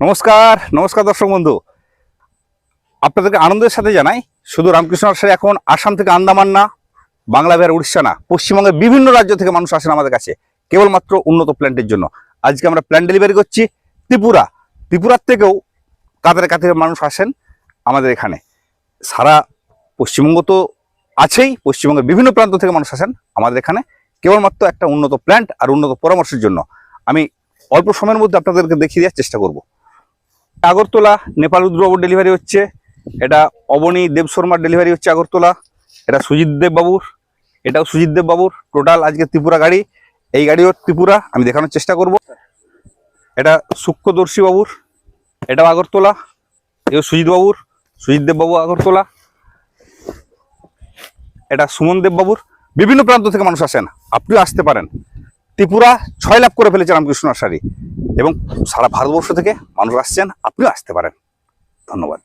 নমস্কার নমস্কার দর্শক বন্ধু। আপনাদেরকে আনন্দের সাথে জানাই, শুধু রামকৃষ্ণ নার্সারি এখন আসাম থেকে আন্দামান না, বাংলা বিহার, উড়িষ্যা না, পশ্চিমবঙ্গের বিভিন্ন রাজ্য থেকে মানুষ আসেন আমাদের কাছে, কেবলমাত্র উন্নত প্ল্যান্টের জন্য। আজকে আমরা প্ল্যান্ট ডেলিভারি করছি ত্রিপুরা। ত্রিপুরার থেকেও কাতারে কাতারে মানুষ আসেন আমাদের এখানে। সারা পশ্চিমবঙ্গ তো আছেই, পশ্চিমবঙ্গের বিভিন্ন প্রান্ত থেকে মানুষ আসেন আমাদের এখানে, কেবলমাত্র একটা উন্নত প্ল্যান্ট আর উন্নত পরামর্শের জন্য। আমি অল্প সময়ের মধ্যে আপনাদেরকে দেখিয়ে দেওয়ার চেষ্টা করব। আগরতলা, নেপাল রুদ্রবাবুর ডেলিভারি হচ্ছে, এটা অবনী দেব শর্মার ডেলিভারি হচ্ছে আগরতলা, এটা সুজিত দেব বাবুর, এটাও সুজিত দেব বাবুর টোটাল আজকে ত্রিপুরা গাড়ি, এই গাড়িও ত্রিপুরা, আমি দেখানোর চেষ্টা করব। এটা সূক্ষ্মদর্শী বাবুর, এটাও আগরতলা, এও সুজিত বাবুর, সুজিত দেব বাবু আগরতলা, এটা সুমন দেব বাবুর, বিভিন্ন প্রান্ত থেকে মানুষ আসেন, আপনিও আসতে পারেন। ত্রিপুরা ছয় লাভ করে ফেলেছে রামকৃষ্ণ নার্সারি। এবং সারা ভারতবর্ষ থেকে মানুষ আসছেন, আপনিও আসতে পারেন। ধন্যবাদ।